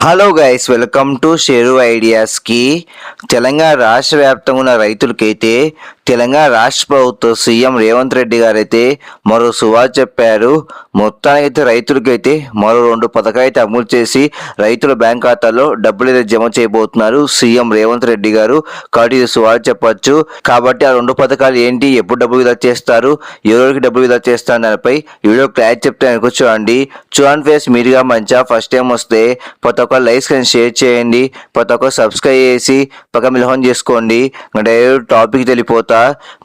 Hello guys welcome to share ఐడియాస్కి Telangana రాష్ట్ర వ్యాప్తంగా ఉన్న రైతులకైతే తెలంగాణ రాష్ట్ర ప్రభుత్వ సీఎం రేవంత్ రెడ్డి గారైతే మరో సువార్ చెప్పారు మొత్తానికైతే రైతులకైతే మరో రెండు పథకాలు అయితే అమలు చేసి రైతుల బ్యాంక్ ఖాతాలో డబ్బులు అయితే జమ చేయబోతున్నారు సీఎం రేవంత్ రెడ్డి గారు కాబట్టి ఇది సువార్ చెప్పచ్చు కాబట్టి ఆ రెండు పథకాలు ఏంటి ఎప్పుడు డబ్బులు విధా చేస్తారు ఎవరికి డబ్బులు విధా చేస్తారు దానిపై వీడియో క్లారిటీ చెప్తే అనుకో చూడండి చూడండి ఫేస్ మీరుగా మంచిగా ఫస్ట్ టైం వస్తే ప్రతి ఒక లైక్స్ కానీ షేర్ చేయండి ప్రతి ఒక్క సబ్స్క్రైబ్ చేసి పక్క మిలహం చేసుకోండి. డైరెక్ట్ టాపిక్ తెలిపోతా.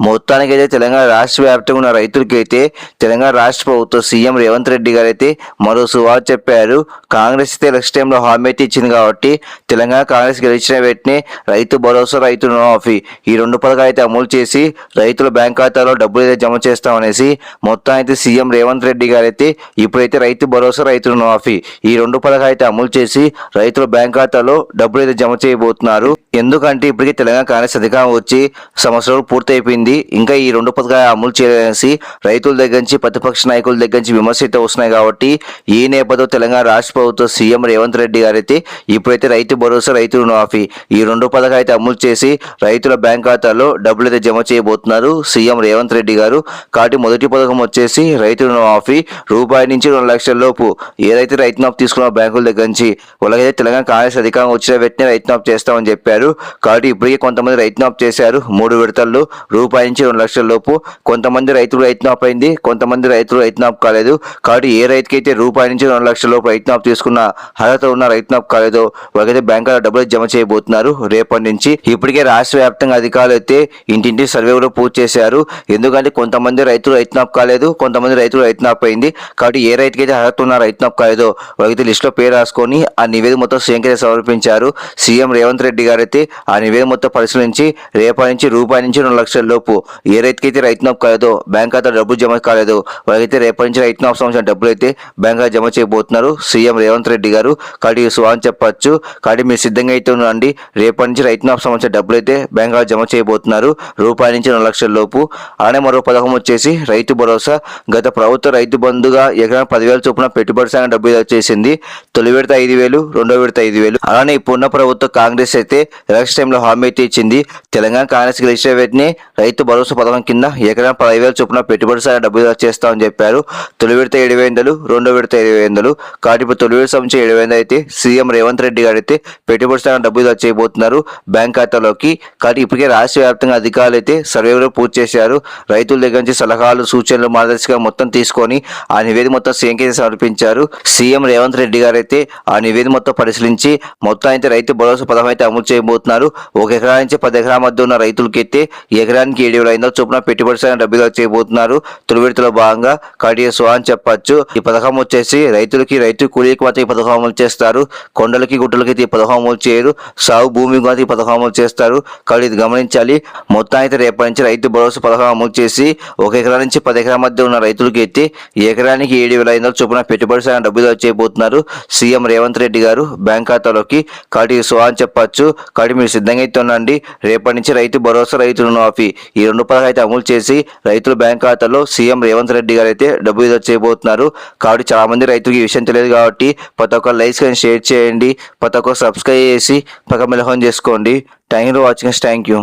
మొత్తానికి అయితే తెలంగాణ రాష్ట్ర వ్యాప్తంగా ఉన్న రైతులకైతే తెలంగాణ రాష్ట్ర ప్రభుత్వ సీఎం రేవంత్ రెడ్డి గారు అయితే మరో సువార్ చెప్పారు. కాంగ్రెస్ అయితే నెక్స్ట్ టైంలో హామీ అయితే ఇచ్చింది కాబట్టి తెలంగాణ కాంగ్రెస్ గెలిచిన వెంటనే రైతు భరోసా రైతు రుణమాఫీ ఈ రెండు పథకాలు అయితే అమలు చేసి రైతుల బ్యాంక్ ఖాతాలో డబ్బులు అయితే జమ చేస్తామనేసి మొత్తం అయితే సీఎం రేవంత్ రెడ్డి గారు అయితే ఇప్పుడైతే రైతు భరోసా రైతు రుణమాఫీ ఈ రెండు పథకాలు అయితే అమలు చేసి రైతుల బ్యాంక్ ఖాతాలో డబ్బులు అయితే జమ చేయబోతున్నారు. ఎందుకంటే ఇప్పటికే తెలంగాణ కాంగ్రెస్ అధికారం వచ్చి సంవత్సరాలు పూర్తయిపోయింది. ఇంకా ఈ రెండు పథకాలు అమలు చేయాలనేసి రైతుల దగ్గర నుంచి ప్రతిపక్ష నాయకుల దగ్గర నుంచి విమర్శ అయితే వస్తున్నాయి కాబట్టి ఈ నేపథ్యంలో తెలంగాణ రాష్ట్ర ప్రభుత్వ సీఎం రేవంత్ రెడ్డి గారు అయితే ఇప్పుడైతే రైతు భరోసా రైతు రుణమాఫీ ఈ రెండు పథకాలు అయితే అమలు చేసి రైతుల బ్యాంక్ ఖాతాలో డబ్బులు అయితే జమ చేయబోతున్నారు సీఎం రేవంత్ రెడ్డి గారు. కాబట్టి మొదటి పథకం వచ్చేసి రైతు రుణమాఫీ. రూపాయి నుంచి రెండు లక్షల లోపు ఏదైతే రైతు నాఫ్ తీసుకున్న బ్యాంకుల దగ్గర నుంచి అలాగైతే తెలంగాణ కాంగ్రెస్ అధికారం వచ్చిన వెంటనే రైతు నాప్ చేస్తామని చెప్పారు. కాబట్టి ఇప్పటికే కొంతమంది రైతు నాప్ చేశారు. మూడు విడతల్లో రూపాయి నుంచి రెండు లక్షల లోపు కొంతమంది రైతులు రైతు నాప్ అయింది. కొంతమంది రైతులు రైతు నాప్ కాలేదు. కాబట్టి ఏ రైతుకైతే రూపాయి నుంచి రెండు లక్షల లోపు రైతు నాప్ తీసుకున్న అర్హత ఉన్న రైతు నాప్ కాలేదో వాళ్ళకైతే బ్యాంకులో డబ్బులు జమ చేయబోతున్నారు. రేపటి నుంచి ఇప్పటికే రాష్ట్ర వ్యాప్తంగా అధికారులు అయితే ఇంటింటి సర్వే కూడా పూర్తి చేశారు. ఎందుకంటే కొంతమంది రైతులు రైతు నాప్ కాలేదు. కొంతమంది రైతులు రైతు నాప్ అయింది. కాబట్టి ఏ రైతుకైతే అర్హత ఉన్న రైతు నాప్ కాలేదో వాళ్ళకైతే లిస్టులో పేరు రాసుకొని ఆ నివేదిక మొత్తం సీఎంకి సమర్పించారు. సీఎం రేవంత్ రెడ్డి గారు అయితే ఆ నివేదిక మొత్తం పరిశీలించి రేపటి నుంచి రూపాయి నుంచి రెండు లక్షల లోపు ఏ రైతుకైతే రైతు మాఫ్ కాలేదో బ్యాంక్ ఖాతా డబ్బులు జమ కాలేదో వాళ్ళకైతే రేపటి నుంచి రైతు మాఫ్ సంబంధించిన డబ్బులు అయితే బ్యాంక్ ఖాతా జమ చేయబోతున్నారు. సీఎం రేవంత్ రెడ్డి గారు కాబట్టి సుహాన్ చెప్పచ్చు. కాబట్టి మీరు సిద్ధంగా అయితే ఉండండి. రేపటి నుంచి రైతు మాఫ్ సంబంధించిన డబ్బులు అయితే బ్యాంక్ ఖాతా జమ చేయబోతున్నారు. రూపాయి నుంచి రెండు లక్షల లోపు. అలానే మరో పథకం వచ్చేసి రైతు భరోసా. గత ప్రభుత్వ రైతు బంధుగా ఎకరా పదివేల చొప్పున పెట్టుబడి సాగిన డబ్బులు వచ్చేసింది తొలి విడత ఐదు వేలు. రెండో విడత ఐదు వేలు. అలానే ఇప్పుడున్న ప్రభుత్వ కాంగ్రెస్ అయితే ఎలక్షన్ టైంలో హామీ అయితే ఇచ్చింది. తెలంగాణ కాంగ్రెస్ గెలిచిన వెంటనే రైతు భరోసా పథకం కింద ఎకరా పదివేల చొప్పున పెట్టుబడి సాగం డబ్బులు చేస్తామని చెప్పారు. తొలి విడత ఏడు వేలు రెండో విడత ఇరవై వందలు కాబట్టి ఇప్పుడు తొలి విడత సంబంధించి ఏడు వేలు అయితే సీఎం రేవంత్ రెడ్డి గారు అయితే పెట్టుబడి సాగం డబ్బులు చేయబోతున్నారు బ్యాంక్ ఖాతాలోకి. కాబట్టి ఇప్పటికే రాష్ట్ర వ్యాప్తంగా అధికారులు అయితే సర్వేలు పూర్తి చేశారు. రైతుల దగ్గర నుంచి సలహాలు సూచనలు మార్గదర్శకంగా మొత్తం తీసుకొని ఆ నివేదిక మొత్తం సీఎంకి సమర్పించారు. సీఎం రేవంత్ రెడ్డి గారు అయితే ఆ నివేదిక మొత్తం పరిశీలించి మొత్తం అయితే రైతు భరోసా పథకం అయితే అమలు చేయబోతున్నారు. ఒక ఎకరా నుంచి పది ఎకరా మధ్య ఉన్న రైతులకి అయితే ఎకరానికి ఏడు వేల ఐదు చొప్పున పెట్టుబడి సాయం డబ్బులు చేయబోతున్నారు. తొలి విడతలో భాగంగా కాబట్టి అని చెప్పొచ్చు. ఈ పథకం వచ్చేసి రైతులకి రైతు కూలీకి మాత్రం ఈ పథకం అమలు చేస్తారు. కొండలకి గుట్టలకి ఈ పథకం అమలు చేయరు. సాగు భూమి కూడా ఈ పథకం అమలు చేస్తారు. కాబట్టి ఇది గమనించాలి. మొత్తం అయితే రేపటి నుంచి రైతు భరోసా పథకం అమలు చేసి ఒక ఎకరా నుంచి పది ఎకరా మధ్య ఉన్న రైతులకి అయితే ఎకరానికి ఏడు వేల ఐదు చొప్పున పెట్టుబడి సాయం డబ్బులు చేయబోతున్నారు. సీఎం రేవంత్ రెడ్డి గారు బ్యాంక్ ఖాతాలోకి కాటి సో అని చెప్పచ్చు. కాటి మీరు సిద్ధంగా అయితే ఉండండి. రేపటి నుంచి రైతు భరోసా రైతు రుణమాఫీ ఈ రెండు పథకాలు అయితే అమలు చేసి రైతుల బ్యాంక్ ఖాతాలో సీఎం రేవంత్ రెడ్డి గారు అయితే డబ్బు విడుదల చేయబోతున్నారు. కాబట్టి చాలా మంది రైతులకు ఈ విషయం తెలియదు కాబట్టి ప్రతి ఒక్క లైక్స్ కానీ షేర్ చేయండి. ప్రతి ఒక్క సబ్స్క్రైబ్ చేసి పక్క మిలహం చేసుకోండి. Thank you for watching. Thank you.